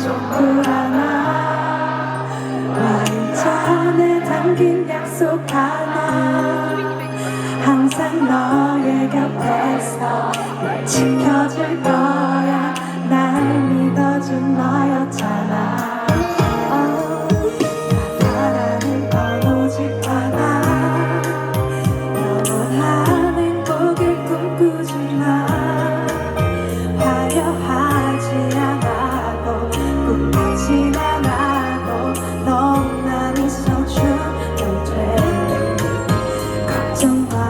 기다려줘 불안아 와인잔에 담긴 약속 하나. 항상 너의 곁에서 날 지켜줄 거야. 날 믿어준 너였잖아 you.